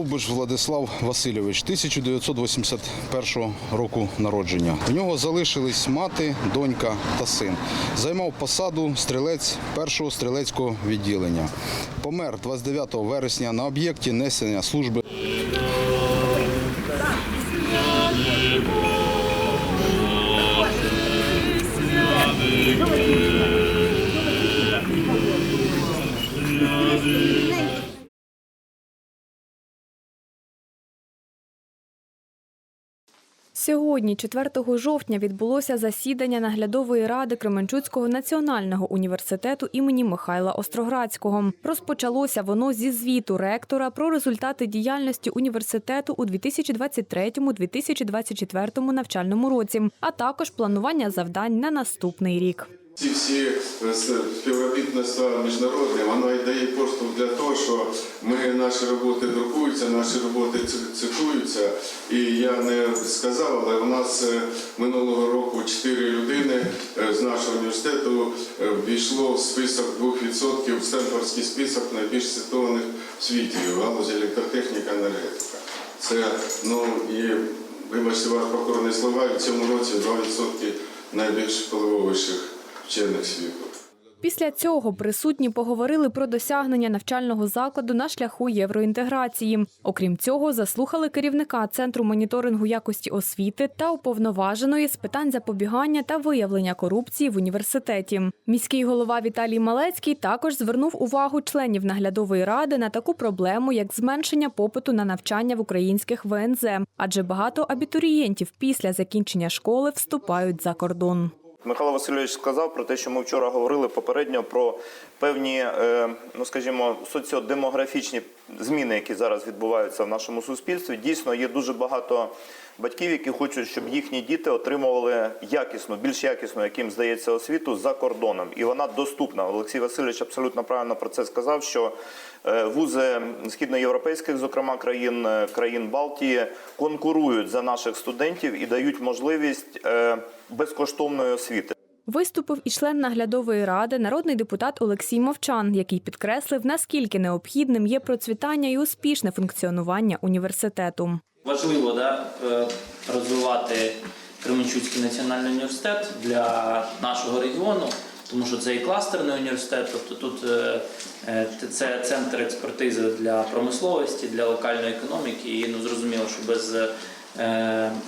Довбиш Владислав Васильович, 1981 року народження. У нього залишились мати, донька та син. Займав посаду стрілець першого стрілецького відділення. Помер 29 вересня на об'єкті несення служби. Сьогодні, 4 жовтня, відбулося засідання наглядової ради Кременчуцького національного університету імені Михайла Остроградського. Розпочалося воно зі звіту ректора про результати діяльності університету у 2023-2024 навчальному році, а також планування завдань на наступний рік. Ці всі е, співробітництва міжнародне, воно і дає поштовх для того, що ми наші роботи друкуються, наші роботи ци- цитуються. І я не сказав, але у нас е, минулого року чотири людини е, з нашого університету ввійшло в список 2%, в Стенфордський список найбільш цитованих в світі в галузі електротехніка енергетика. Це ну і вибачте вас покорні слова, в цьому році 2% найбільш впливовіших вчених світу. Після цього присутні поговорили про досягнення навчального закладу на шляху євроінтеграції. Окрім цього, заслухали керівника центру моніторингу якості освіти та уповноваженої з питань запобігання та виявлення корупції в університеті. Міський голова Віталій Малецький також звернув увагу членів наглядової ради на таку проблему, як зменшення попиту на навчання в українських ВНЗ, адже багато абітурієнтів після закінчення школи вступають за кордон. Михайло Васильович сказав про те, що ми вчора говорили попередньо про певні, е, ну скажімо, соціодемографічні зміни, які зараз відбуваються в нашому суспільстві. Дійсно, є дуже багато батьків, які хочуть, щоб їхні діти отримували якісну, більш якісну, яким здається, освіту за кордоном, і вона доступна. Олексій Васильович абсолютно правильно про це сказав. Що е, вузи східноєвропейських, зокрема країн е, країн Балтії, конкурують за наших студентів і дають можливість безкоштовної освіти. Виступив і член наглядової ради, народний депутат Олексій Мовчан, який підкреслив, наскільки необхідним є процвітання і успішне функціонування університету. Важливо да, е, розвивати Кременчуцький національний університет для нашого регіону, тому що це і кластерний університет, тобто тут е, е, це центр експертизи для промисловості, для локальної економіки. І ну зрозуміло, що без,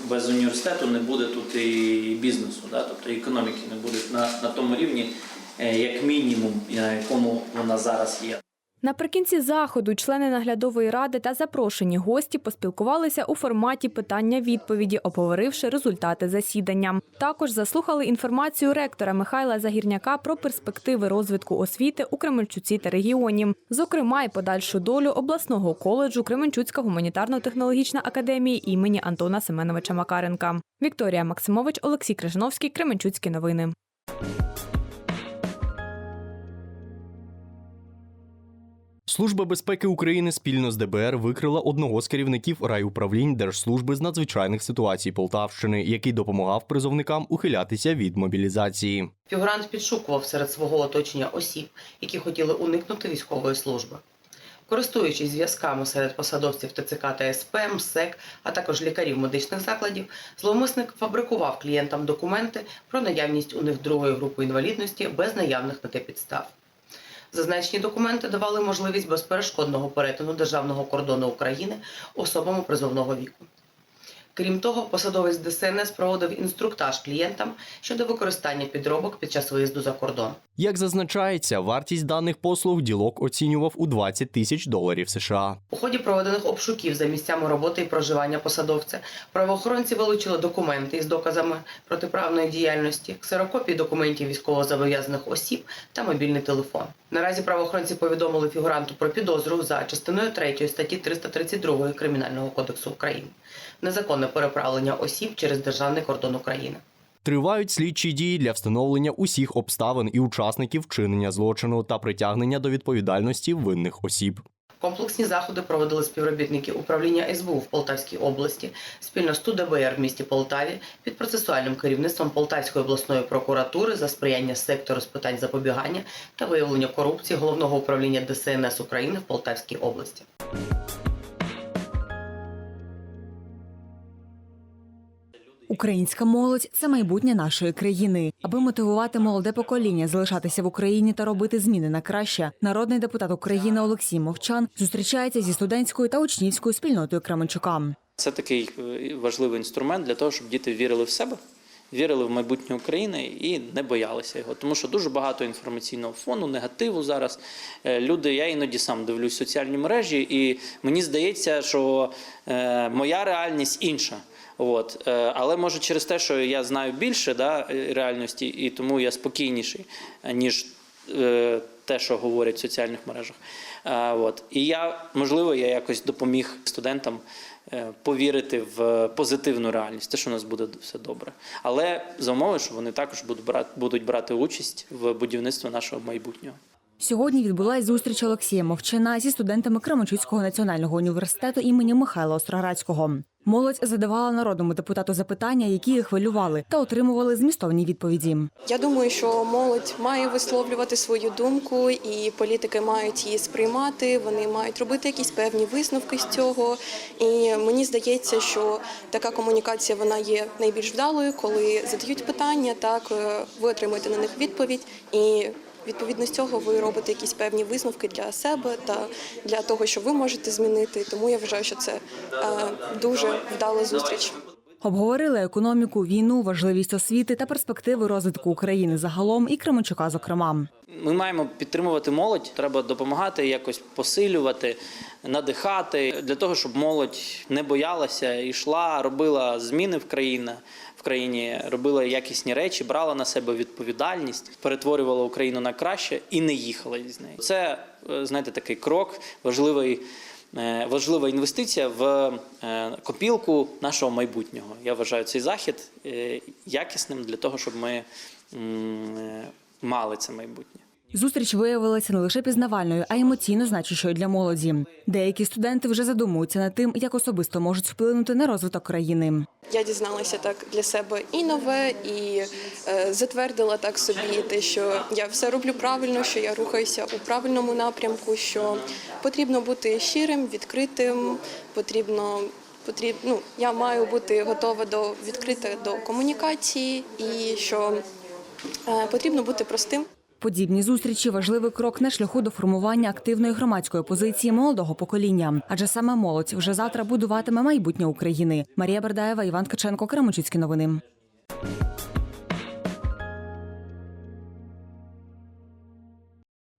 без університету не буде тут і бізнесу, да, тобто економіки не буде на, на тому рівні, е, як мінімум, на якому вона зараз є. Наприкінці заходу члени наглядової ради та запрошені гості поспілкувалися у форматі питання-відповіді, обговоривши результати засідання. Також заслухали інформацію ректора Михайла Загірняка про перспективи розвитку освіти у Кременчуці та регіоні, зокрема й подальшу долю обласного коледжу Кременчуцька гуманітарно-технологічна академія імені Антона Семеновича Макаренка. Вікторія Максимович, Олексій Крижановський, Кременчуцькі новини. Служба безпеки України спільно з ДБР викрила одного з керівників райуправлінь Держслужби з надзвичайних ситуацій Полтавщини, який допомагав призовникам ухилятися від мобілізації. Фігурант підшукував серед свого оточення осіб, які хотіли уникнути військової служби. Користуючись зв'язками серед посадовців ТЦК та СП, МСЕК, а також лікарів медичних закладів, зловмисник фабрикував клієнтам документи про наявність у них другої групи інвалідності без наявних на те підстав. Зазначені документи давали можливість безперешкодного перетину державного кордону України особами призовного віку. Крім того, посадовець ДСНС проводив інструктаж клієнтам щодо використання підробок під час виїзду за кордон. Як зазначається, вартість даних послуг ділок оцінював у 20 тисяч доларів США. У ході проведених обшуків за місцями роботи і проживання посадовця правоохоронці вилучили документи із доказами протиправної діяльності, ксерокопії документів військовозобов'язаних осіб та мобільний телефон. Наразі правоохоронці повідомили фігуранту про підозру за частиною 3 статті 332 Кримінального кодексу України незаконне переправлення осіб через державний кордон України. Тривають слідчі дії для встановлення усіх обставин і учасників вчинення злочину та притягнення до відповідальності винних осіб. Комплексні заходи проводили співробітники управління СБУ в Полтавській області спільно з ТУДБР в місті Полтаві під процесуальним керівництвом Полтавської обласної прокуратури за сприяння сектору з питань запобігання та виявлення корупції головного управління ДСНС України в Полтавській області. Українська молодь це майбутнє нашої країни. Аби мотивувати молоде покоління залишатися в Україні та робити зміни на краще. Народний депутат України Олексій Мовчан зустрічається зі студентською та учнівською спільнотою Кременчука. Це такий е, важливий інструмент для того, щоб діти вірили в себе, вірили в майбутнє України і не боялися його. Тому що дуже багато інформаційного фону, негативу зараз. Е, Люди, я іноді сам дивлюсь соціальні мережі, і мені здається, що е, моя реальність інша. От. Е, Але може через те, що я знаю більше да, е, реальності, і тому я спокійніший, ніж е, те, що говорять в соціальних мережах. От. І я, можливо, я якось допоміг студентам повірити в позитивну реальність, те, що у нас буде все добре. Але за умови, що вони також будуть брати, будуть брати участь в будівництві нашого майбутнього. Сьогодні відбулась зустріч Олексія Мовчана зі студентами Кременчуцького національного університету імені Михайла Остроградського. Молодь задавала народному депутату запитання, які їх хвилювали, та отримували змістовні відповіді. Я думаю, що молодь має висловлювати свою думку, і політики мають її сприймати. Вони мають робити якісь певні висновки з цього. І мені здається, що така комунікація вона є найбільш вдалою, коли задають питання, так е, ви отримуєте на них відповідь і. Відповідно з цього ви робите якісь певні висновки для себе та для того, що ви можете змінити. Тому я вважаю, що це е, дуже вдала зустріч. Обговорили економіку, війну, важливість освіти та перспективи розвитку України загалом і Кременчука, зокрема. Ми маємо підтримувати молодь, треба допомагати, якось посилювати, надихати для того, щоб молодь не боялася, йшла, робила зміни в країні, країні, робила якісні речі, брала на себе відповідальність, перетворювала Україну на краще і не їхала із нею. Це е, знаєте такий крок, важливий. е, Важлива інвестиція в е, копілку нашого майбутнього. Я вважаю цей захід якісним для того, щоб ми мали це майбутнє. Зустріч виявилася не лише пізнавальною, а й емоційно значущою для молоді. Деякі студенти вже задумуються над тим, як особисто можуть вплинути на розвиток країни. Я дізналася так для себе і нове, і е, затвердила так собі те, що я все роблю правильно, що я рухаюся у правильному напрямку, що потрібно бути щирим, відкритим, потрібно. Потрібно, ну, я маю бути готова до відкрита до комунікації, і що е, потрібно бути простим. Подібні зустрічі важливий крок на шляху до формування активної громадської позиції молодого покоління, адже саме молодь вже завтра будуватиме майбутнє України. Марія Бердаєва, Іван Каченко, Кременчуцькі новини.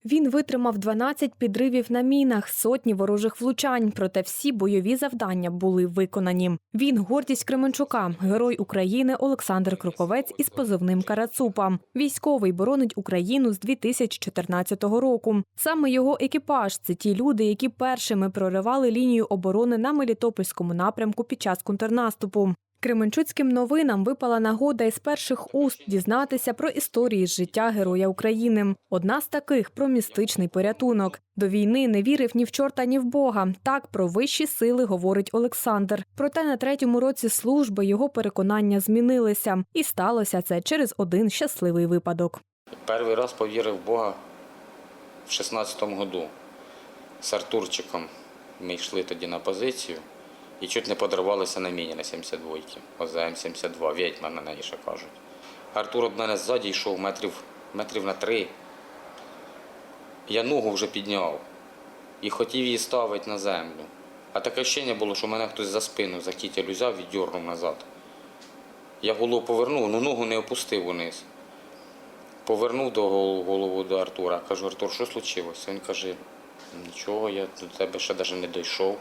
Він витримав 12 підривів на мінах, сотні ворожих влучань, проте всі бойові завдання були виконані. Він гордість Кременчука, герой України Олександр Круковець із позивним Карацупа. Військовий боронить Україну з 2014 року. Саме його екіпаж це ті люди, які першими проривали лінію оборони на Мелітопольському напрямку під час контрнаступу. Кременчуцьким новинам випала нагода із перших уст дізнатися про історії з життя Героя України. Одна з таких про містичний порятунок. До війни не вірив ні в чорта, ні в Бога. Так про вищі сили говорить Олександр. Проте на третьому році служби його переконання змінилися, і сталося це через один щасливий випадок. Перший раз повірив в Бога в 16-му году з Артурчиком. Ми йшли тоді на позицію і чуть не подорвалися на міні на 72-ки. ОЗМ-72, відьма на неї ще кажуть. Артур від мене ззаді йшов метрів, метрів на три. Я ногу вже підняв і хотів її ставити на землю. А таке враження було, що мене хтось за спину за кітель взяв і дьорнув назад. Я голову повернув, але ногу не опустив униз. Повернув до гол- голову до Артура. Кажу, Артур, що случилося? Він каже, нічого, я до тебе ще навіть не дійшов.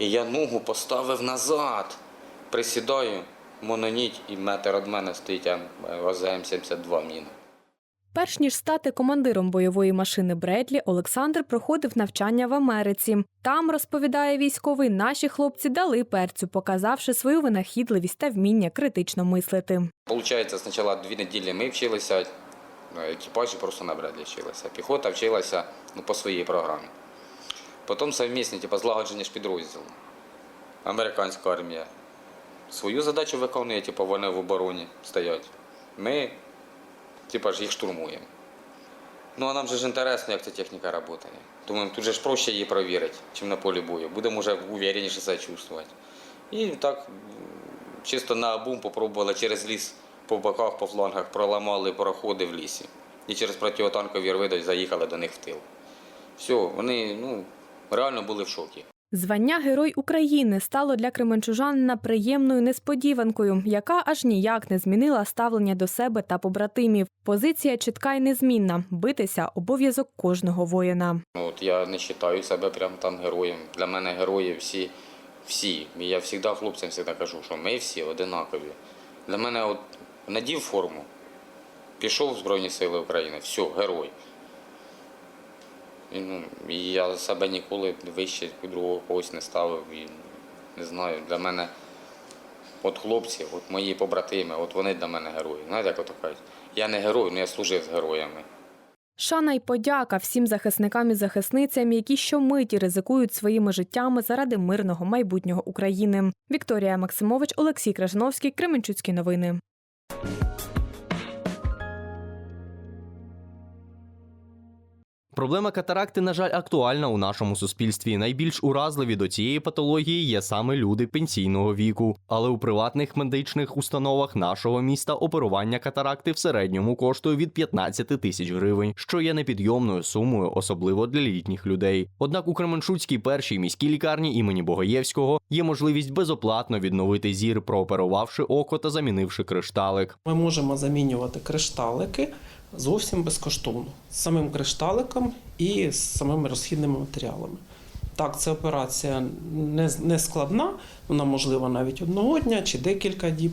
І я ногу поставив назад. Присідаю, мононіть, і метр від мене стоїть ОЗМ-72 міна. Перш ніж стати командиром бойової машини Бредлі, Олександр проходив навчання в Америці. Там, розповідає військовий, наші хлопці дали перцю, показавши свою винахідливість та вміння критично мислити. Получається, спочатку дві неділі ми вчилися, ну, екіпажі просто на Бредлі вчилися. Піхота вчилася ну, по своїй програмі. Потім совмісні, типу, злагодження ж підрозділу. Американська армія свою задачу виконує, типу, вони в обороні стоять. Ми, типу, ж їх штурмуємо. Ну а нам же ж інтересно, як ця техніка працює. Думаємо, тут же ж проще її перевірити, ніж на полі бою. Будемо вже увереніше себе чувствувати. І так чисто на бум попробували через ліс по боках, по флангах, проламали проходи в лісі. І через протитанкові рви заїхали до них в тил. Все, вони ну, реально були в шокі. Звання Герой України стало для кременчужанина приємною несподіванкою, яка аж ніяк не змінила ставлення до себе та побратимів. Позиція чітка й незмінна битися обов'язок кожного воїна. Ну, От я не вважаю себе прям там героєм. Для мене герої всі, всі. Я завжди хлопцям завжди кажу, що ми всі одинакові. Для мене от надів форму, пішов в Збройні Сили України, все, герой. Ну, і я себе ніколи вище другого когось не ставив. І, не знаю, для мене от хлопці, от мої побратими, от вони для мене герої. Знаєте, як ото кажуть? Я не герой, але я служив з героями. Шана й подяка всім захисникам і захисницям, які щомиті ризикують своїми життями заради мирного майбутнього України. Вікторія Максимович, Олексій Кражновський, Кременчуцькі новини. Проблема катаракти, на жаль, актуальна у нашому суспільстві. Найбільш уразливі до цієї патології є саме люди пенсійного віку. Але у приватних медичних установах нашого міста оперування катаракти в середньому коштує від 15 тисяч гривень, що є непідйомною сумою, особливо для літніх людей. Однак у Кременчуцькій першій міській лікарні імені Богоєвського є можливість безоплатно відновити зір, прооперувавши око та замінивши кришталик. Ми можемо замінювати кришталики зовсім безкоштовно з самим кришталиком і з самими розхідними матеріалами. Так, це операція не, не складна, вона можлива навіть одного дня чи декілька діб,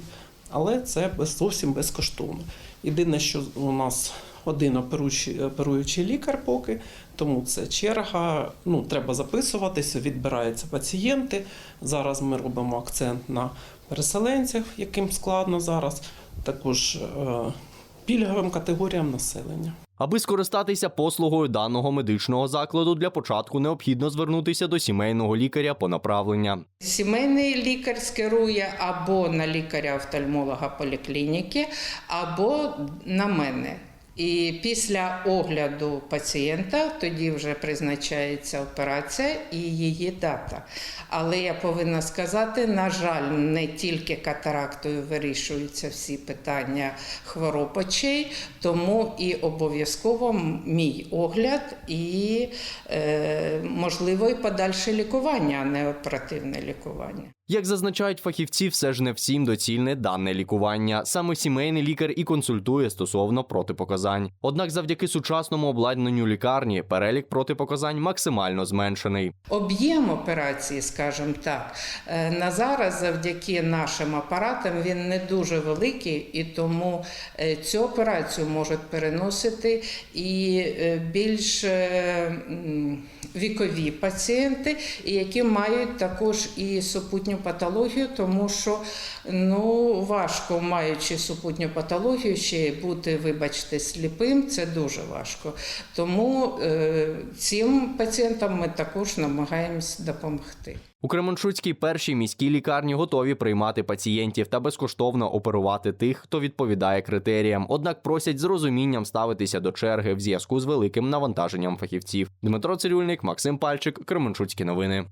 але це без, зовсім безкоштовно. Єдине, що у нас один оперуючий, оперуючий лікар поки, тому це черга. Ну, треба записуватися, відбираються пацієнти. Зараз ми робимо акцент на переселенцях, яким складно зараз. Також е, пільговим категоріям населення. Аби скористатися послугою даного медичного закладу, для початку необхідно звернутися до сімейного лікаря по направлення. Сімейний лікар скерує або на лікаря-офтальмолога поліклініки, або на мене. І після огляду пацієнта тоді вже призначається операція і її дата. Але я повинна сказати, на жаль, не тільки катарактою вирішуються всі питання хвороб очей, тому і обов'язково мій огляд і е, можливо і подальше лікування, а не оперативне лікування. Як зазначають фахівці, все ж не всім доцільне дане лікування. Саме сімейний лікар і консультує стосовно протипоказань. Однак, завдяки сучасному обладнанню лікарні, перелік протипоказань максимально зменшений. Об'єм операції, скажімо так, е, на зараз завдяки нашим апаратам він не дуже великий, і тому е, цю операцію можуть переносити і е, більш вікові пацієнти, які мають також і супутню патологію, тому що ну, важко, маючи супутню патологію, ще бути, вибачте, сліпим, це дуже важко. Тому е, цим пацієнтам ми також намагаємось допомогти. У Кременчуцькій першій міській лікарні готові приймати пацієнтів та безкоштовно оперувати тих, хто відповідає критеріям. Однак просять з розумінням ставитися до черги в зв'язку з великим навантаженням фахівців. Дмитро Цирюльник, Максим Пальчик, Кременчуцькі новини.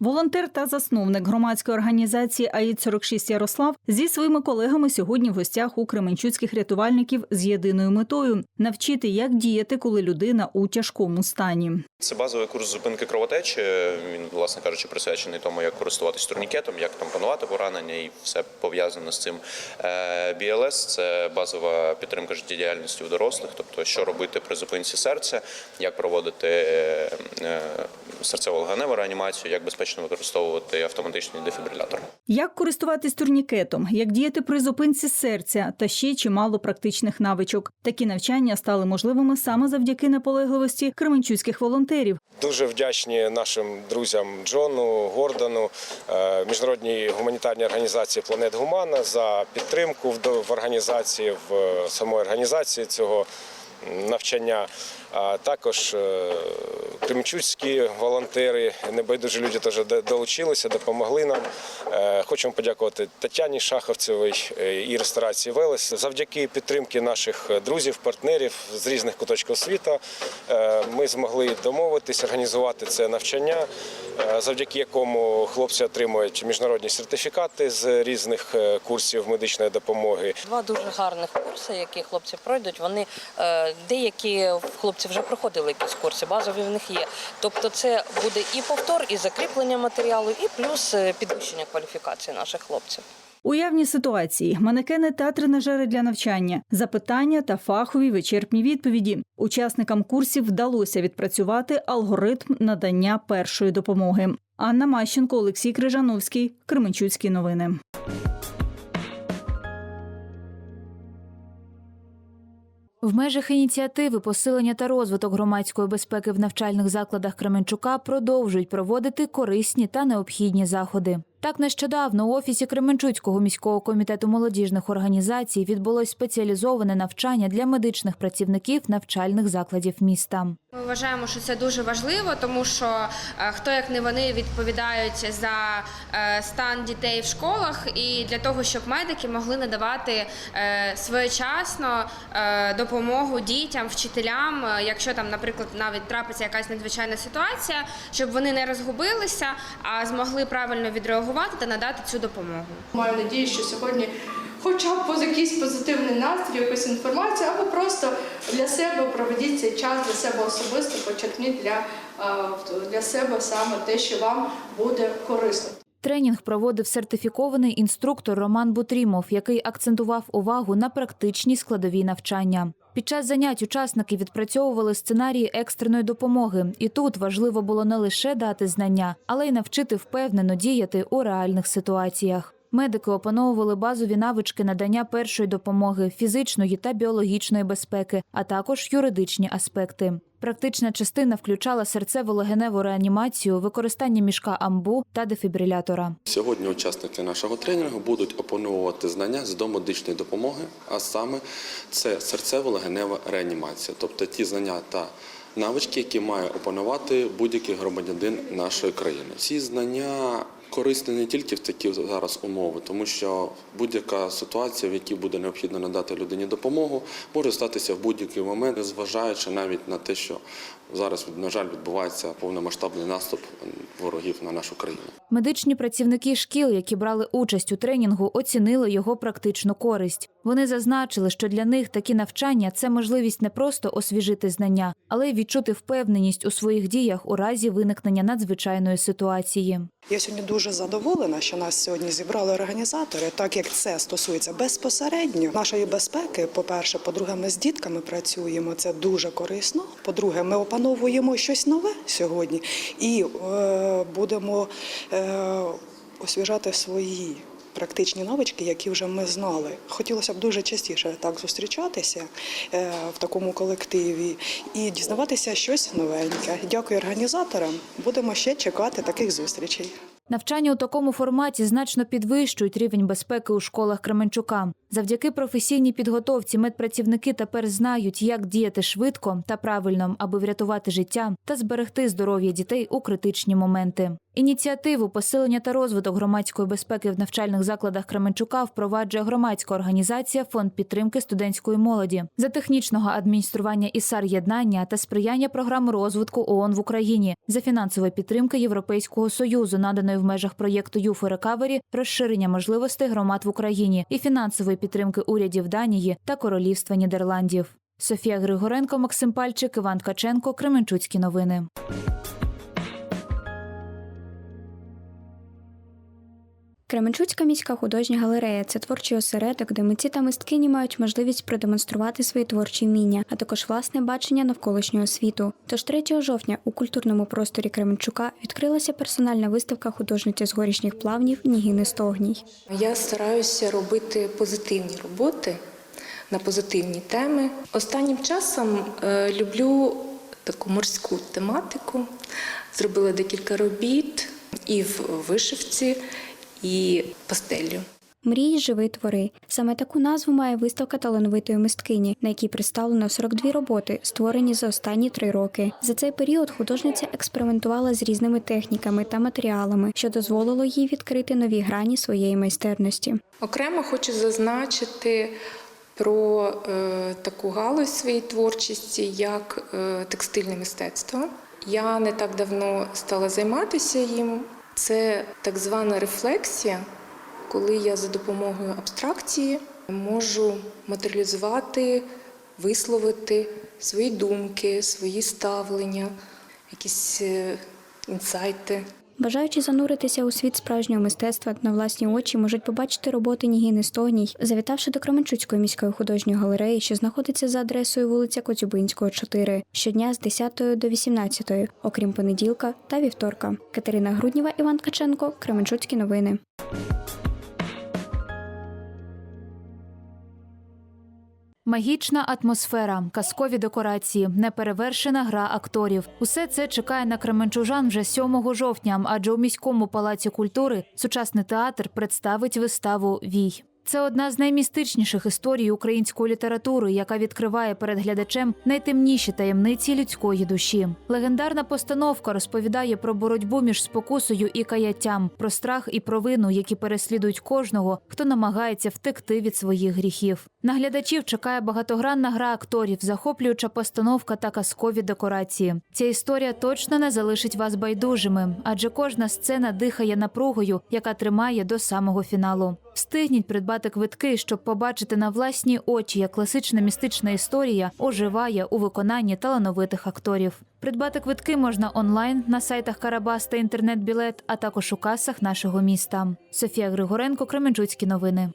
Волонтер та засновник громадської організації АІД 46 Ярослав зі своїми колегами сьогодні в гостях у кременчуцьких рятувальників з єдиною метою навчити, як діяти, коли людина у тяжкому стані. Це базовий курс зупинки кровотечі. Він, власне кажучи, присвячений тому, як користуватись турнікетом, як тампонувати поранення і все пов'язане з цим. Е, BLS – це базова підтримка життєдіяльності у дорослих, тобто що робити при зупинці серця, як проводити е, е, серцево-легеневу реанімацію, як безпечно використовувати автоматичний дефібрилятор. Як користуватись турнікетом, як діяти при зупинці серця та ще чимало практичних навичок. Такі навчання стали можливими саме завдяки наполегливості кременчуцьких волонтерів. Дуже вдячні нашим друзям Джону Гордону, е, міжнародній гуманітарній організації Планет Гумана за підтримку в в організації в самої організації цього навчання. А також е, кременчуцькі волонтери, небайдужі люди теж долучилися, допомогли нам. Е, Хочемо подякувати Тетяні Шаховцевій е, і ресторації Велес. Завдяки підтримки наших друзів, партнерів з різних куточків світу ми змогли домовитись, організувати це навчання, завдяки якому хлопці отримують міжнародні сертифікати з різних курсів медичної допомоги. Два дуже гарних курси, які хлопці пройдуть. Вони деякі хлопці вже проходили якісь курси, базові в них є. Тобто, це буде і повтор, і закріплення матеріалу, і плюс е, підвищення кваліфікації наших хлопців. Уявні ситуації, манекени та тренажери для навчання, запитання та фахові вичерпні відповіді. Учасникам курсів вдалося відпрацювати алгоритм надання першої допомоги. Анна Мащенко, Олексій Крижановський, Кременчуцькі новини. В межах ініціативи посилення та розвиток громадської безпеки в навчальних закладах Кременчука продовжують проводити корисні та необхідні заходи. Так нещодавно у офісі Кременчуцького міського комітету молодіжних організацій відбулось спеціалізоване навчання для медичних працівників навчальних закладів міста. Ми вважаємо, що це дуже важливо, тому що е, хто як не вони відповідають за е, стан дітей в школах, і для того, щоб медики могли надавати е, своєчасно допомогу дітям, вчителям, якщо там, наприклад, навіть трапиться якась надзвичайна ситуація, щоб вони не розгубилися, а змогли правильно відреагувати та надати цю допомогу. Маю надію, що сьогодні хоча б поз- якийсь позитивний настрій, якусь інформацію, або просто для себе проведіть цей час для себе особисто, почерпніть для, для себе саме те, що вам буде корисно. Тренінг проводив сертифікований інструктор Роман Бутрімов, який акцентував увагу на практичній складовій навчання. Під час занять учасники відпрацьовували сценарії екстреної допомоги, і тут важливо було не лише дати знання, але й навчити впевнено діяти у реальних ситуаціях. Медики опановували базові навички надання першої допомоги, фізичної та біологічної безпеки, а також юридичні аспекти. Практична частина включала серцево-легеневу реанімацію, використання мішка амбу та дефібрилятора. Сьогодні учасники нашого тренінгу будуть опановувати знання з домедичної допомоги, а саме це серцево-легенева реанімація, тобто ті знання та навички, які має опанувати будь-який громадянин нашої країни. Ці знання корисні не тільки в такі зараз умови, тому що будь-яка ситуація, в якій буде необхідно надати людині допомогу, може статися в будь-який момент, незважаючи навіть на те, що зараз, на жаль, відбувається повномасштабний наступ ворогів на нашу країну. Медичні працівники шкіл, які брали участь у тренінгу, оцінили його практичну користь. Вони зазначили, що для них такі навчання це можливість не просто освіжити знання, але й відчути впевненість у своїх діях у разі виникнення надзвичайної ситуації. Я сьогодні дуже задоволена, що нас сьогодні зібрали організатори, так як це стосується безпосередньо нашої безпеки. По-перше, по-друге, ми з дітками працюємо. Це дуже корисно. По-друге, ми опановуємо щось нове сьогодні і е, будемо е, освіжати свої. Практичні навички, які вже ми знали. Хотілося б дуже частіше так зустрічатися е, в такому колективі і дізнаватися щось новеньке. Дякую організаторам. Будемо ще чекати таких зустрічей. Навчання у такому форматі значно підвищують рівень безпеки у школах Кременчука. Завдяки професійній підготовці медпрацівники тепер знають, як діяти швидко та правильно, аби врятувати життя та зберегти здоров'я дітей у критичні моменти. Ініціативу посилення та розвиток громадської безпеки в навчальних закладах Кременчука впроваджує громадська організація Фонд підтримки студентської молоді за технічного адміністрування ІСАР єднання та сприяння програми розвитку ООН в Україні за фінансової підтримки Європейського союзу, наданої в межах проєкту «Юфо Рекавері», розширення можливостей громад в Україні і фінансової підтримки урядів Данії та Королівства Нідерландів. Софія Григоренко, Максим Пальчик, Іван Ткаченко, Кременчуцькі новини. Кременчуцька міська художня галерея це творчий осередок, де митці та мисткині мають можливість продемонструвати свої творчі вміння, а також власне бачення навколишнього світу. Тож 3 жовтня у культурному просторі Кременчука відкрилася персональна виставка художниці з горішніх плавнів Нігіни Стогній. Я стараюся робити позитивні роботи на позитивні теми. Останнім часом е, люблю таку морську тематику. Зробила декілька робіт і в вишивці, і пастеллю. Мрії, живи, твори. Саме таку назву має виставка талановитої мисткині, на якій представлено 42 роботи, створені за останні три роки. За цей період художниця експериментувала з різними техніками та матеріалами, що дозволило їй відкрити нові грані своєї майстерності. Окремо хочу зазначити про е, таку галузь своєї творчості, як е, текстильне мистецтво. Я не так давно стала займатися їм. Це так звана рефлексія, коли я за допомогою абстракції можу матеріалізувати, висловити свої думки, свої ставлення, якісь е, інсайти. Бажаючи зануритися у світ справжнього мистецтва на власні очі, можуть побачити роботи Нігіни Стогній, завітавши до Кременчуцької міської художньої галереї, що знаходиться за адресою вулиця Коцюбинського, 4, щодня з 10 до 18, окрім понеділка та вівторка. Катерина Грудніва, Іван Ткаченко, Кременчуцькі новини. Магічна атмосфера, казкові декорації, неперевершена гра акторів. Усе це чекає на кременчужан вже 7 жовтня, адже у міському палаці культури сучасний театр представить виставу Вій. Це одна з наймістичніших історій української літератури, яка відкриває перед глядачем найтемніші таємниці людської душі. Легендарна постановка розповідає про боротьбу між спокусою і каяттям, про страх і провину, які переслідують кожного, хто намагається втекти від своїх гріхів. На глядачів чекає багатогранна гра акторів, захоплююча постановка та казкові декорації. Ця історія точно не залишить вас байдужими, адже кожна сцена дихає напругою, яка тримає до самого фіналу. Встигніть придбати квитки, щоб побачити на власні очі, як класична містична історія оживає у виконанні талановитих акторів. Придбати квитки можна онлайн на сайтах Карабас та інтернет-білет, а також у касах нашого міста. Софія Григоренко, Кременчуцькі новини.